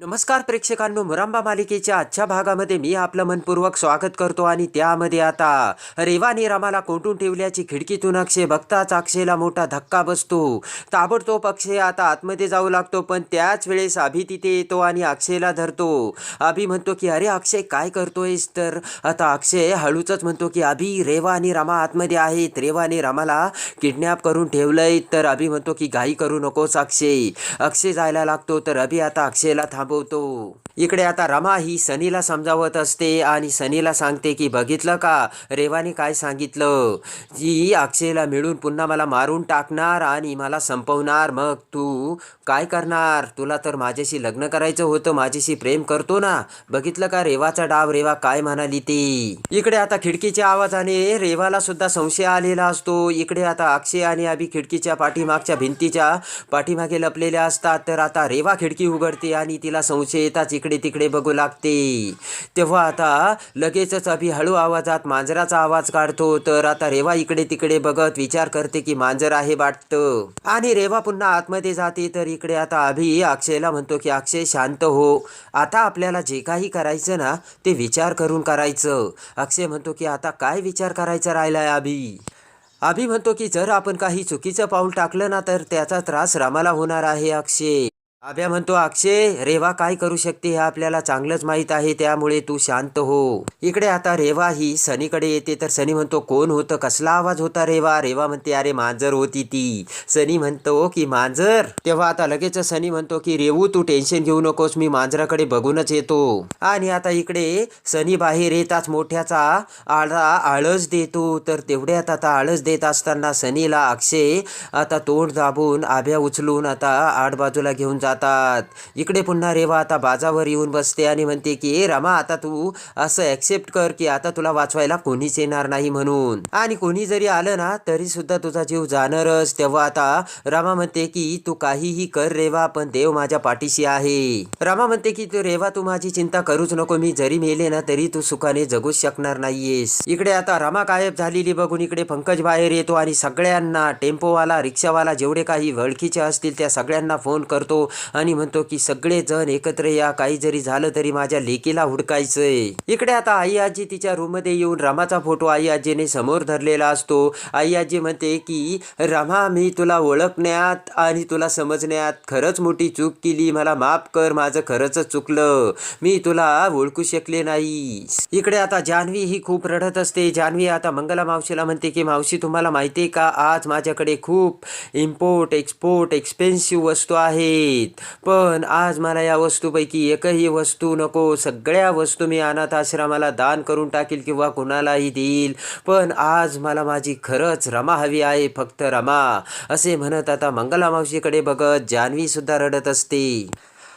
नमस्कार प्रेक्षकांनो मुरांबा मालिकेच्या आजच्या भागामध्ये मी आपलं मनपूर्वक स्वागत करतो आणि त्यामध्ये आता रेवाने रामाला कोंटून ठेवल्याची खिडकीतून अक्षय बघताच अक्षयला मोठा धक्का बसतो. ताबडतोब अक्षय आता आतमध्ये जाऊ लागतो पण त्याच वेळेस अभि तिथे येतो आणि अक्षयला धरतो. अभि म्हणतो की अरे अक्षय काय करतोयस? तर आता अक्षय हळूचच म्हणतो की अभि रेवा आणि रामा आतमध्ये आहेत. रेवाने रामाला किडनॅप करून ठेवलंय. तर अभि म्हणतो की घाई करू नकोस अक्षय. अक्षय जायला लागतो तर अभि आता अक्षयला राबवतो. इकडे आता रमा ही सनीला समजावत असते आणि सनीला सांगते की बघितलं का? रेवाने काय सांगितलं? जी अक्षयला मिळून पुन्हा मला मारून टाकणार आणि मला संपवणार. मग तू काय करणार? तुला तर माझ्याशी लग्न करायचं होतं. माझ्याशी प्रेम करतो ना. बघितलं का रेवाचा डाव? रेवा काय म्हणाली ती? इकडे आता खिडकीच्या आवाजाने रेवाला सुद्धा संशय आलेला असतो. इकडे आता अक्षय आणि अभि खिडकीच्या पाठीमागच्या भिंतीच्या पाठीमागे लपलेल्या असतात. तर आता रेवा खिडकी उघडते आणि तिला संशय येताच इकडे तिकडे बघू लागते. तेव्हा आता लगेचच अभि हळू आवाजात मांजराचा आवाज काढतो. तर आता रेवा इकडे तिकडे बघत विचार करते की मांजर आहे वाटतं. आणि रेवा पुन्हा आतमध्ये जाते. तर इकडे आता अभि अक्षयला म्हणतो की अक्षय शांत हो. आता आपल्याला जे काही करायचं ना ते विचार करून करायचं. अक्षय म्हणतो की आता काय विचार करायचा राहिलाय अभि? अभि म्हणतो की जर आपण काही चुकीचं पाऊल टाकलं ना तर त्याचा त्रास रामाला होणार आहे अक्षय. आभ्या म्हणतो अक्षय रेवा काय करू शकते हे आपल्याला चांगलंच माहीत आहे त्यामुळे तू शांत हो. इकडे आता रेवा ही सनीकडे येते तर सनी म्हणतो कोण होतं? कसला आवाज होता रेवा? रेवा म्हणते अरे मांजर होती ती. सनी म्हणतो की मांजर? तेव्हा आता लगेच सनी म्हणतो की रेवू तू टेन्शन घेऊ नकोस मी मांजराकडे बघूनच येतो. आणि आता इकडे सनी बाहेर येताच मोठ्याचा आळा आळस देतो तर तेवढ्यात आता आळस देत असताना सनीला अक्षय आता तोंड दाबून आभ्या उचलून आता आडबाजूला घेऊन जातात. इकडे पुन्हा रेवा आता बाजावर येऊन बसते आणि म्हणते की ए रमा आता तू असं ऍक्सेप्ट कर की आता तुला वाचवायला कोणीच येणार नाही म्हणून. आणि कोणी जरी आलं ना तरी सुद्धा तुझा जीव जाणारच. तेव्हा आता रमा म्हणते की तू काहीही कर रेवा पण देव माझ्या पाठीशी आहे. रमा म्हणते की तू रेवा तू माझी चिंता करूच नको. मी जरी मेले ना तरी तू सुखाने जगूच शकणार नाहीयेस. इकडे आता रमा गायब झालेली बघून इकडे पंकज बाहेर येतो आणि सगळ्यांना टेम्पोवाला रिक्षावाला जेवढे काही वळखीचे असतील त्या सगळ्यांना फोन करतो. आणि म्हणतो की सगळे जण एकत्र या काही जरी झालं तरी माझ्या लेकीला हुडकायचंय. इकडे आता आई आजी तिच्या रूममध्ये येऊन रामाचा फोटो आई आजीने समोर धरलेला असतो. आई आजी म्हणते की रामा मी तुला ओळखण्यात आणि तुला समजण्यात खरंच मोठी चूक केली. मला माफ कर माझं खरंच चुकलं. मी तुला ओळखू शकले नाही. इकडे आता जान्हवी ही खूप रडत असते. जान्हवी आता मंगला मावशीला म्हणते की मावशी तुम्हाला माहिती आहे का? आज माझ्याकडे खूप इम्पोर्ट एक्सपोर्ट एक्सपेन्सिव्ह वस्तू आहेत. पण आज मला या वस्तूपैकी एकही वस्तू नको. सगळ्या वस्तू मी अनाथ आश्रमाला दान करून टाकील किंवा कुणालाही देईल. पण आज मला माझी खरंच रमा हवी आहे फक्त रमा. असे म्हणत आता मंगला मावशीकडे बघत जान्हवीसुद्धा रडत असते.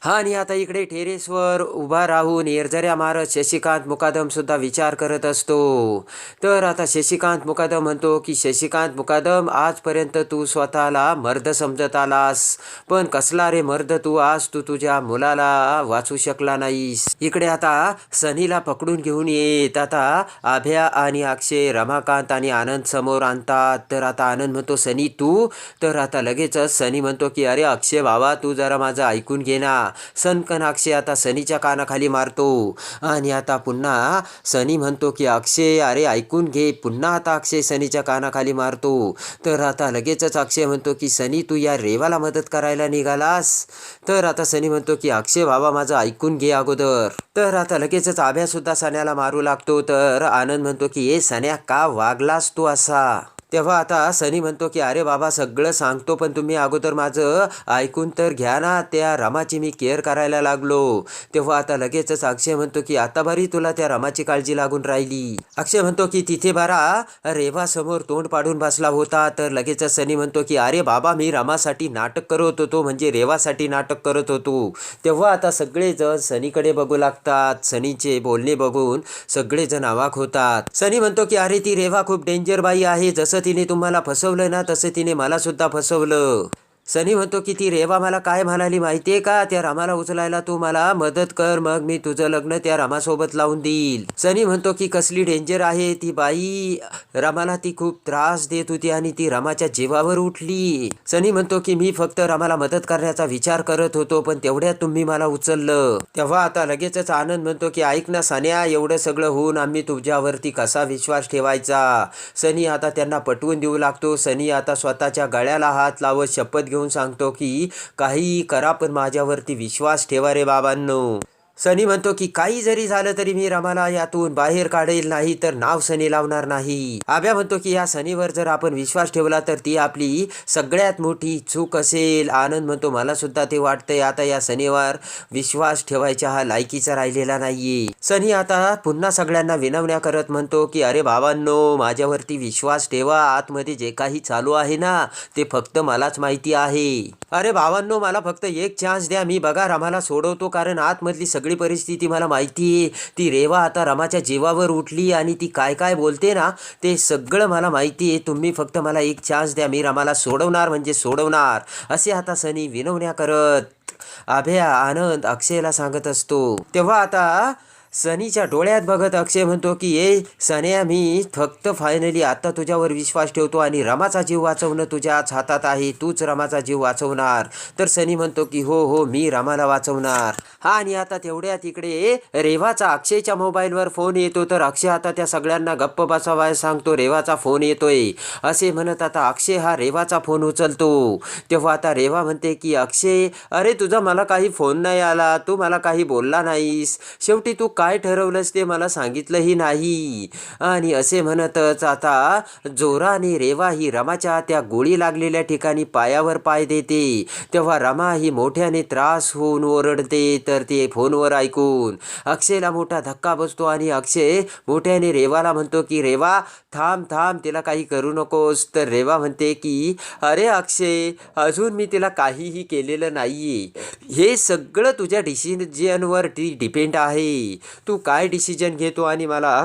हा आणि आता इकडे टेरेसवर उभा राहून एरझऱ्या मारत शशिकांत मुकादम सुद्धा विचार करत असतो. तर आता शशिकांत मुकादम म्हणतो की शशिकांत मुकादम आजपर्यंत तू स्वतःला मर्द समजत आलास. पण कसला रे मर्द तू आज तू तुझ्या मुलाला वाचू शकला नाहीस. इकडे आता सनीला पकडून घेऊन येत. आता आभ्या आणि अक्षय रमाकांत आणि आनंद समोर आणतात. तर आता आनंद म्हणतो सनी तू? तर आता लगेचच सनी म्हणतो की अरे अक्षय भावा तू जरा माझं ऐकून घे ना. सनकन अक्षय आता सनीच्या कानाखाली मारतो. आणि आता पुन्हा सनी म्हणतो की अक्षय अरे ऐकून घे पुन्हा आता अक्षय सनीच्या कानाखाली मारतो. तर आता लगेचच अक्षय म्हणतो की सनी तू या रेवाला मदत करायला निघालास? तर आता सनी म्हणतो की अक्षय बाबा माझं ऐकून घे अगोदर. तर आता लगेचच आभ्यासुद्धा सन्याला सण्याला मारू लागतो. तर आनंद म्हणतो की ए सन्या का वागलास तू असा? तेव्हा आता सनी म्हणतो की अरे बाबा सगळं सांगतो पण तुम्ही अगोदर माझं ऐकून तर घ्या ना त्या रमाची मी केअर करायला लागलो. तेव्हा आता लगेचच अक्षय म्हणतो की आता बरी तुला त्या रमाची काळजी लागून राहिली. अक्षय म्हणतो की तिथे बरा रेवा समोर तोंड पाडून बसला होता. तर लगेचच सनी म्हणतो की अरे बाबा मी रमासाठी नाटक करत होतो म्हणजे रेवासाठी नाटक करत होतो. तेव्हा आता सगळेजण सनीकडे बघू लागतात. सनीचे बोलणे बघून सगळेजण अवाक होतात. सनी म्हणतो की अरे ती रेवा खूप डेंजर बाई आहे. जसं जसं तिने तुम्हाला फसवलं ना तसं तिने मला सुद्धा फसवलं. सनी म्हणतो की ती रेवा मला काय म्हणाली माहितीये का? त्या रामाला उचलायला तू मला मदत कर मग मी तुझं लग्न त्या रामासोबत लावून देईल. सनी म्हणतो की कसली डेंजर आहे ती बाई? रामाला ती खूप त्रास देत होती आणि ती रामाच्या जीवावर उठली. सनी म्हणतो की मी फक्त रामाला मदत करण्याचा विचार करत होतो पण तेवढ्यात तुम्ही मला उचललं. तेव्हा आता लगेचच आनंद म्हणतो की ऐक ना सन्या एवढं सगळं होऊन आम्ही तुझ्यावरती कसा विश्वास ठेवायचा? सनी आता त्यांना पटवून देऊ लागतो. सनी आता स्वतःच्या गळ्याला हात लावत शपथ घेऊन सांगतो की काही करा पण माझ्यावरती विश्वास ठेवा रे बाबांनो. सनी म्हणतो की काही जरी झालं तरी मी रमाला यातून बाहेर काढेल नाही तर नाव सनी लावणार नाही. आब्या म्हणतो की या सनीवर जर आपण विश्वास ठेवला तर ती आपली सगळ्यात मोठी चूक असेल. आनंद म्हणतो मला सुद्धा ते वाटतंय आता या सनीवर विश्वास ठेवायचा हा लायकीचा राहिलेला नाहीये. सनी आता पुन्हा सगळ्यांना विनवण्या करत म्हणतो की अरे बाबांनो माझ्यावरती विश्वास ठेवा आतमध्ये जे काही चालू आहे ना ते फक्त मलाच माहिती आहे. अरे बाबांनो मला फक्त एक चान्स द्या मी बघा रमाला सोडवतो कारण आतमधली सगळी सगळी परिस्थिती मला माहिती आहे. ती रेवा आता रमाच्या जीवावर उठली आणि ती काय काय बोलते ना ते सगळं मला माहिती आहे. तुम्ही फक्त मला एक चान्स द्या मी रमाला सोडवणार म्हणजे सोडवणार. असे आता सनी विनवण्या करत अभया आनंद अक्षयला सांगत असतो. तेव्हा आता सनीच्या डोळ्यात बघत अक्षय म्हणतो की ए सन्या मी फक्त फायनली आता तुझ्यावर विश्वास ठेवतो आणि रमाचा जीव वाचवणं तुझ्याच हातात आहे. तूच रमाचा जीव वाचवणार. तर सनी म्हणतो की हो हो मी रमाला वाचवणार. हा आणि आता तेवढ्या तिकडे रेवाचा अक्षयच्या मोबाईलवर फोन येतो. तर अक्षय आता त्या सगळ्यांना गप्प बसावाय सांगतो रेवाचा फोन येतोय. असे म्हणत आता अक्षय हा रेवाचा फोन उचलतो. तेव्हा आता रेवा म्हणते की अक्षय अरे तुझा मला काही फोन नाही आला. तू मला काही बोलला नाहीस. शेवटी तू का काय ठरवलंस ते मला सांगितलंही नाही. आणि असे म्हणतच आता जोराने रेवा ही रमाच्या त्या गोळी लागलेल्या ठिकाणी पायावर पाय देते. तेव्हा रमा ही मोठ्याने त्रास होऊन ओरडते तर ते फोनवर ऐकून. अक्षयला मोठा धक्का बसतो आणि अक्षय मोठ्याने रेवाला म्हणतो की रेवा थांब थांब तिला काही करू नकोस. तर रेवा म्हणते की अरे अक्षय अजून मी तिला काहीही केलेलं नाही हे सगळं तुझ्या डिसिजनवर ती डिपेंड आहे. तू काय डिसिजन घेतो आणि मला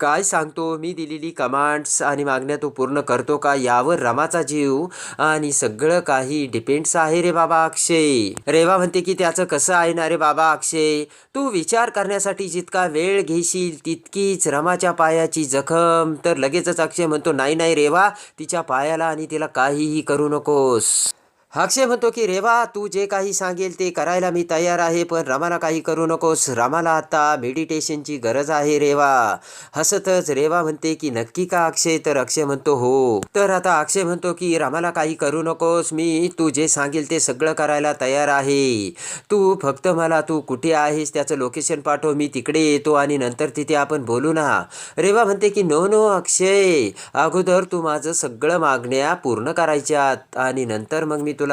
काय सांगतो? मी दिलेली कमांड्स आणि मागण्या तू पूर्ण करतो का? यावर रमाचा जीव आणि सगळं काही डिपेंड्स आहे रे बाबा अक्षय. रेवा म्हणते की त्याचं कसं आहे ना रे बाबा अक्षय? तू विचार करण्यासाठी जितका वेळ घेशील तितकीच रमाच्या पायाची जखम. तर लगेचच अक्षय म्हणतो नाही नाही रेवा तिच्या पायाला आणि तिला काहीही करू नकोस. अक्षय म्हणतो की रेवा तू जे काही सांगेल ते करायला मी तयार आहे पण रमाला काही करू नकोस. रमाला आता मेडिटेशनची गरज आहे रेवा. हसतच रेवा म्हणते की नक्की का अक्षय? तर अक्षय म्हणतो हो. तर आता अक्षय म्हणतो की रमाला काही करू नकोस. मी तू जे सांगेल ते सगळं करायला तयार आहे. तू फक्त मला तू कुठे आहेस त्याचं लोकेशन पाठव. मी तिकडे येतो आणि नंतर तिथे आपण बोलू ना. रेवा म्हणते की नो नो अक्षय. अगोदर तू माझं सगळं मागण्या पूर्ण करायच्यात आणि नंतर मग मी तुला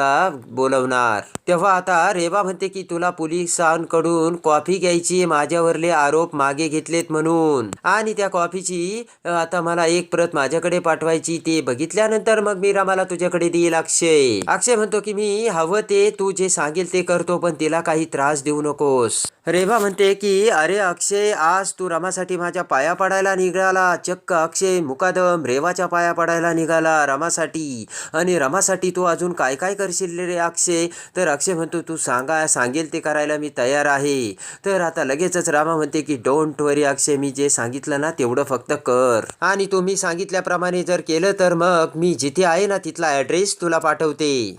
बोलवणार. तेव्हा आता रेवा म्हणते की तुला पोलिसांकडून कॉफी घ्यायची माझ्यावरले आरोप मागे घेतलेत म्हणून. आणि त्या कॉफीची आता मला एक प्रत माझ्याकडे पाठवायची ते बघितल्यानंतर मग मी रमाला तुझ्याकडे देईल अक्षय. अक्षय म्हणतो की मी हवं ते तू जे सांगेल ते करतो पण तिला काही त्रास देऊ नकोस. रेवा म्हणते की अरे अक्षय आज तू रमासाठी माझ्या पाया पडायला निघाला. चक्क अक्षय मुकादम रेवाच्या पाया पडायला निघाला रमासाठी. आणि रमासाठी तू अजून काय काय करशील रे अक्षय. तर अक्षय म्हणतो तू सांगा सांगेल ते करायला मी तयार आहे. तर आता लगेचच रामा म्हणते की डोंट वरी अक्षय मी जे सांगितलं ना तेवढं फक्त कर. आणि तुम्ही सांगितल्याप्रमाणे जर केलं तर मग मी जिथे आहे ना तिथला ॲड्रेस तुला पाठवते.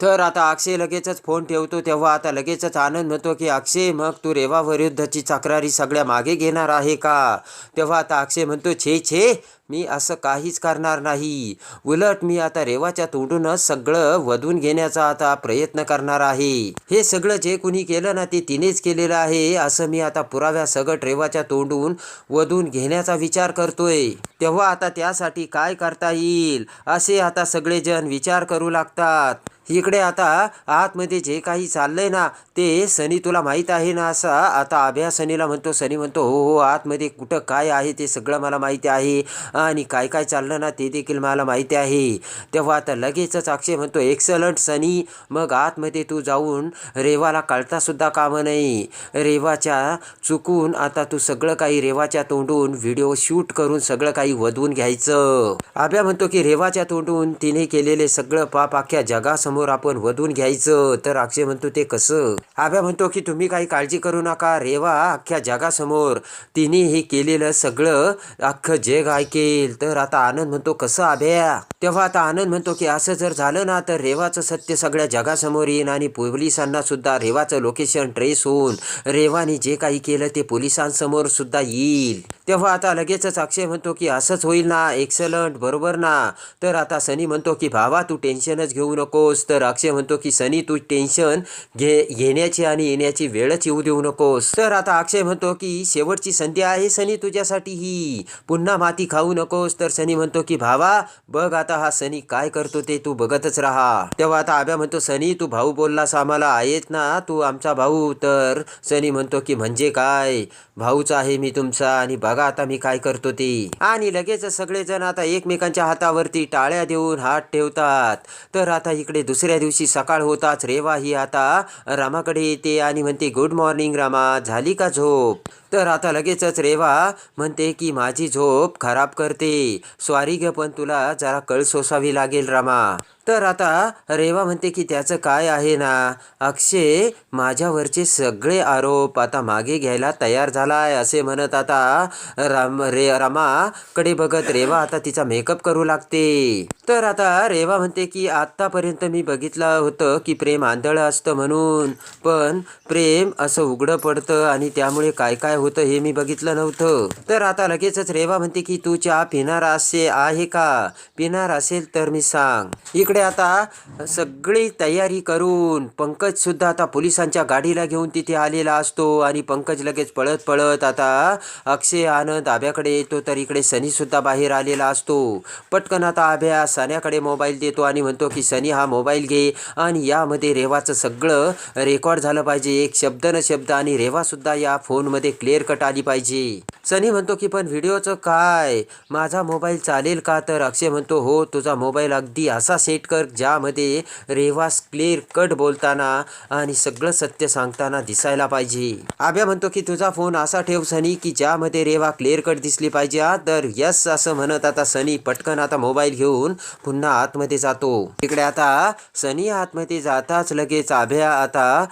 तर आता अक्षय लगेचच फोन ठेवतो तेव्हा आता लगेचच आनंद म्हणतो की अक्षय मग तू रेवा विरुद्धची तक्रारी सगळ्या मागे घेणार आहे का? तेव्हा आता अक्षय म्हणतो छे छे मी असं काहीच करणार नाही. उलट मी आता रेवाच्या तोंडूनच सगळं वधून घेण्याचा आता प्रयत्न करणार आहे. हे सगळं जे कुणी केलं ना ते तिनेच केलेलं आहे असं मी आता पुराव्या सगट रेवाच्या तोंडून वधून घेण्याचा विचार करतोय. तेव्हा आता त्यासाठी काय करता येईल असे आता सगळेजण विचार करू लागतात. इकडे आता आतमध्ये जे काही चाललंय ना ते सनी तुला माहीत आहे ना असा? आता अभ्या सनीला म्हणतो सनी म्हणतो हो हो आतमध्ये कुठं काय आहे ते सगळं मला माहिती आहे. आणि काय काय चाललं ना ते देखील मला माहिती आहे. तेव्हा आता लगेचच अक्षय म्हणतो एक्सलंट सनी. मग आतमध्ये तू जाऊन रेवाला कळतासुद्धा कामं नाही रेवाच्या चुकून आता तू सगळं काही रेवाच्या तोंडून व्हिडिओ शूट करून सगळं काही वधवून घ्यायचं. आब्या म्हणतो की रेवाच्या तोंडून तिने केलेले सगळं पाप अख्ख्या जगासमोर आपण वधून घ्यायचं. तर अक्षय म्हणतो ते कसं? आब्या म्हणतो की तुम्ही काही काळजी करू नका. रेवा अख्ख्या जगासमोर तिने हे केलेलं सगळं अख्खं जग ऐकेल तर आता आनंद म्हणतो कसं आभ्या तेव्हा आता आनंद म्हणतो की असं जर झालं ना तर रेवाचं सत्य सगळ्या जगासमोर येईन आणि पोलिसांना सुद्धा रेवाचं लोकेशन ट्रेस होऊन रेवाने जे काही केलं ते पोलिसांसमोर सुद्धा येईल. तेव्हा आता लगेचच अक्षय म्हणतो की असंच होईल ना एक्सलंट बरोबर ना. तर आता सनी म्हणतो की भावा तू टेन्शनच घेऊ नकोस. तर अक्षय म्हणतो की सनी तू टेन्शन घे घेण्याची आणि येण्याची वेळच येऊ देऊ नकोस. तर आता अक्षय म्हणतो की शेवटची संधी आहे सनी तुझ्यासाठी ही. पुन्हा माती खाऊ नकोस तर सनी म्हणतो की भावा बघ आता हा सनी काय करतो ते तू बघतच राहा. तेव्हा आता आब्या म्हणतो सनी तू भाऊ बोललास आम्हाला आहेत ना तू आमचा भाऊ. तर सनी म्हणतो की म्हणजे काय? भाऊच आहे मी तुमचा आणि बघा आता मी काय करतो ते. आणि लगेच सगळेजण आता एकमेकांच्या हातावरती टाळ्या देऊन हात ठेवतात. तर आता इकडे दुसऱ्या दिवशी सकाळ होताच रेवा ही आता रामाकडे येते आणि म्हणते गुड मॉर्निंग रामा झाली का झोप? तर आता लगेचच रेवा म्हणते की माझी झोप खराब करते. स्वारी ग पण तुला जरा कळ सोसावी लागेल रामा. तर आता रेवा म्हणते की त्याचं काय आहे ना? अक्षय माझ्यावरचे सगळे आरोप आता मागे घ्यायला तयार झालाय असे म्हणत आता राम रे रामाकडे बघत रेवा आता तिचा मेकअप करू लागते. तर आता रेवा म्हणते की आत्तापर्यंत मी बघितलं होतं की प्रेम आंधळं असतं म्हणून पण प्रेम असं उघडं पडतं आणि त्यामुळे काय काय होतं हे मी बघितलं नव्हतं. तर आता लगेचच रेवा म्हणते की तू चहा पिणार असे आहे का? पिणार असेल तर मी सांग. इकडे आता सगळी तयारी करून पंकज सुद्धा आता पोलिसांच्या गाडीला घेऊन तिथे आलेला असतो आणि पंकज लगेच पळत पळत आता अक्षय आनंद आभ्याकडे येतो तर इकडे सनी सुद्धा बाहेर आलेला असतो. पटकन आता आभ्या सन्याकडे मोबाईल देतो आणि म्हणतो की सनी हा मोबाईल घे. आणि यामध्ये रेवाचं सगळं रेकॉर्ड झालं पाहिजे. एक शब्द न शब्द आणि रेवासुद्धा या फोनमध्ये क्लिक क्लिअर कट आली पाहिजे. सनी म्हणतो की पण व्हिडिओचं काय? माझा मोबाईल चालेल का? तर अक्षय म्हणतो हो तुझा मोबाईल अगदी असा सेट कर ज्यामध्ये रेवास क्लिअर कट बोलताना आणि सगळं सत्य सांगताना दिसायला पाहिजे. आभ्या म्हणतो की तुझा फोन असा ठेव सनी की ज्यामध्ये रेवा क्लिअर कट दिसली पाहिजे. तर यस असं म्हणत आता सनी पटकन आता मोबाईल घेऊन पुन्हा आतमध्ये जातो. इकडे आता सनी आतमध्ये जाताच लगेच आभ्या आता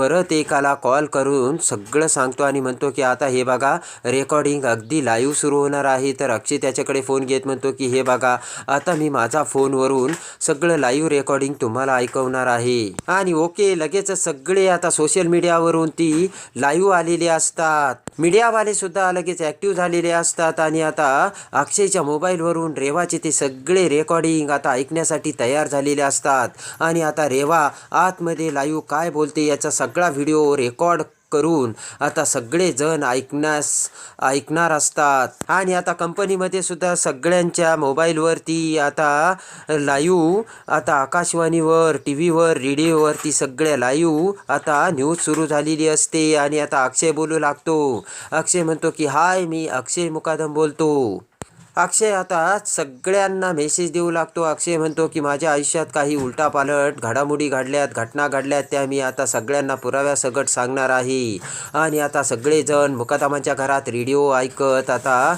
परत एकाला कॉल करून सगळं सांगतो आणि म्हणतो की आता हे बघा रेकॉर्डिंग अगदी लाईव्ह सुरू होणार आहे. तर अक्षय त्याच्याकडे फोन घेत म्हणतो की हे बघा आता मी माझा फोनवरून सगळं लाईव्ह रेकॉर्डिंग तुम्हाला ऐकवणार आहे. आणि ओके लगेच सगळे आता सोशल मीडियावरून ती लाईव्ह आलेली असतात. मीडियावाले सुद्धा लगेच ॲक्टिव्ह झालेले असतात आणि आता अक्षयच्या मोबाईलवरून रेवाचे ते सगळे रेकॉर्डिंग आता ऐकण्यासाठी तयार झालेले असतात. आणि आता रेवा आतमध्ये लाईव्ह काय बोलते याचा सगळा व्हिडिओ रेकॉर्ड करून आता सगळेजण ऐकण्यास ऐकणार असतात. आणि आता कंपनीमध्ये सुद्धा सगळ्यांच्या मोबाईलवरती आता लाईव्ह आता आकाशवाणीवर टी व्हीवर रेडिओवरती सगळ्या लाईव्ह आता न्यूज सुरू झालेली असते. आणि आता अक्षय बोलू लागतो. अक्षय म्हणतो की हाय मी अक्षय मुकादम बोलतो. अक्षय आता सगळ्यांना मेसेज देऊ लागतो. अक्षय म्हणतो की माझ्या आयुष्यात काही उलटापालट घडामोडी घडल्यात घटना घडल्यात त्या मी आता सगळ्यांना पुराव्यासकट सांगणार आहे. आणि आता सगळेजण मुकादमाच्या घरात रेडिओ ऐकत आता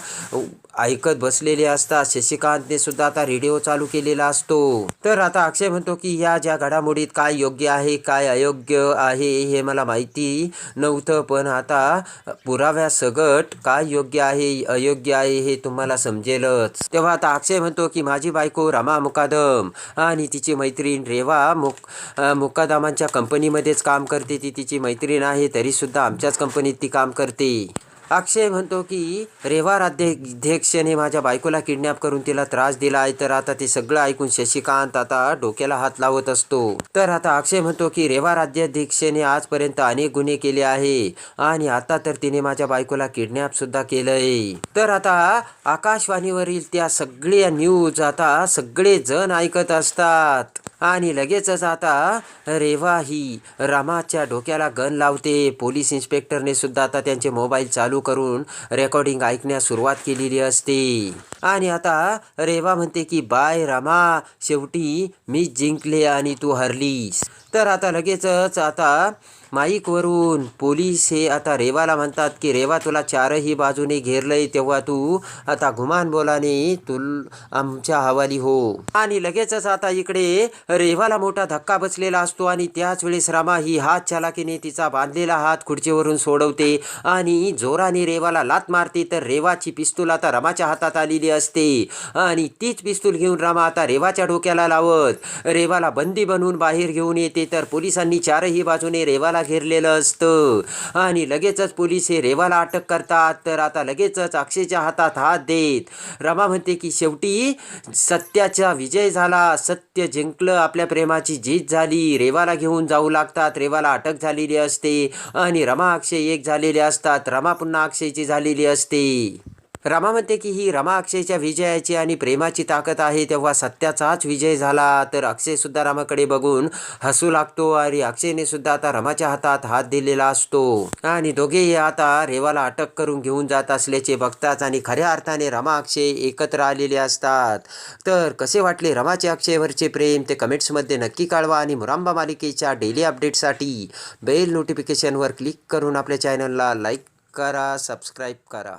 ऐकत बसलेले असतात शशिकांतने सुद्धा आता रेडिओ चालू केलेला असतो. तर आता अक्षय म्हणतो की या ज्या घडामोडीत काय योग्य आहे काय अयोग्य आहे हे मला माहिती नव्हतं. पण आता पुराव्यासगट काय योग्य आहे अयोग्य आहे हे तुम्हाला समजेलच. तेव्हा आता अक्षय म्हणतो की माझी बायको रमा मुकादम आणि तिची मैत्रीण रेवा मुक अं, मुकादमांच्या कंपनीमध्येच काम करते. ती तिची मैत्रीण आहे तरीसुद्धा आमच्याच कंपनीत ती काम करते. अक्षय म्हणतो की रेवा अध्यक्षने माझ्या बायकोला किडनॅप करून तिला त्रास दिला आहे तर आता ते सगळं ऐकून शशिकांत आता डोक्याला हात लावत असतो. तर आता अक्षय म्हणतो की रेवा राज्याध्यक्षने आजपर्यंत अनेक गुन्हे केले आहे आणि आता तर तिने माझ्या बायकोला किडनॅप सुद्धा केलंय. तर आता आकाशवाणीवरील त्या सगळ्या न्यूज आता सगळे जण ऐकत असतात. आणि लगेचच आता रेवा ही रमाच्या डोक्याला गन लावते. पोलीस इन्स्पेक्टरने सुद्धा आता त्यांचे मोबाईल चालू करून रेकॉर्डिंग ऐकण्यास सुरुवात केलेली असते. आणि आता रेवा म्हणते की बाय रमा शेवटी मी जिंकले आणि तू हरलीस. तर आता लगेचच आता माईकवरून पोलीस हे आता रेवाला म्हणतात की रेवा तुला चारही बाजूने घेरलंय तेव्हा तू आता घुमान बोलाने तुल आमच्या हवाली हो. आणि लगेचच आता इकडे रेवाला मोठा धक्का बसलेला असतो आणि त्याच वेळेस रामा ही हात चालाकीने तिचा बांधलेला हात खुर्चीवरून सोडवते आणि जोराने रेवाला लात मारते. तर रेवाची पिस्तूल आता रमाच्या हातात आलेली असते आणि तीच पिस्तूल घेऊन रामा आता रेवाच्या डोक्याला लावत. रेवाला बंदी बनवून बाहेर घेऊन येते. तर पोलिसांनी चारही बाजूने रेवाला घेरलेलं असतं. आणि लगेचच पोलीस हे रेवाला अटक करतात. तर आता लगेचच अक्षयच्या हातात हात देत. रमा म्हणते की शेवटी सत्याचा विजय झाला. सत्य जिंकलं. आपल्या प्रेमाची जीत झाली. रेवाला घेऊन जाऊ लागतात. रेवाला अटक झालेली असते. आणि रमा अक्षय एक झालेले असतात. रमा पुन्हा अक्षयची झालेली असते. रमा म्हणते की ही रमा अक्षयच्या विजयाची आणि प्रेमाची ताकद आहे. तेव्हा सत्याचाच विजय झाला. तर अक्षयसुद्धा रामाकडे बघून हसू लागतो आणि अक्षयने सुद्धा आता रमाच्या हातात हात दिलेला असतो. आणि दोघेही आता रेवाला अटक करून घेऊन जात असल्याचे बघतात आणि खऱ्या अर्थाने रमा अक्षय एकत्र आलेले असतात. तर कसे वाटले रमाचे अक्षयवरचे प्रेम? ते कमेंट्समध्ये नक्की कळवा आणि मुरांबा मालिकेच्या डेली अपडेटसाठी बेल नोटिफिकेशनवर क्लिक करून आपल्या चॅनलला लाईक करा सबस्क्राईब करा.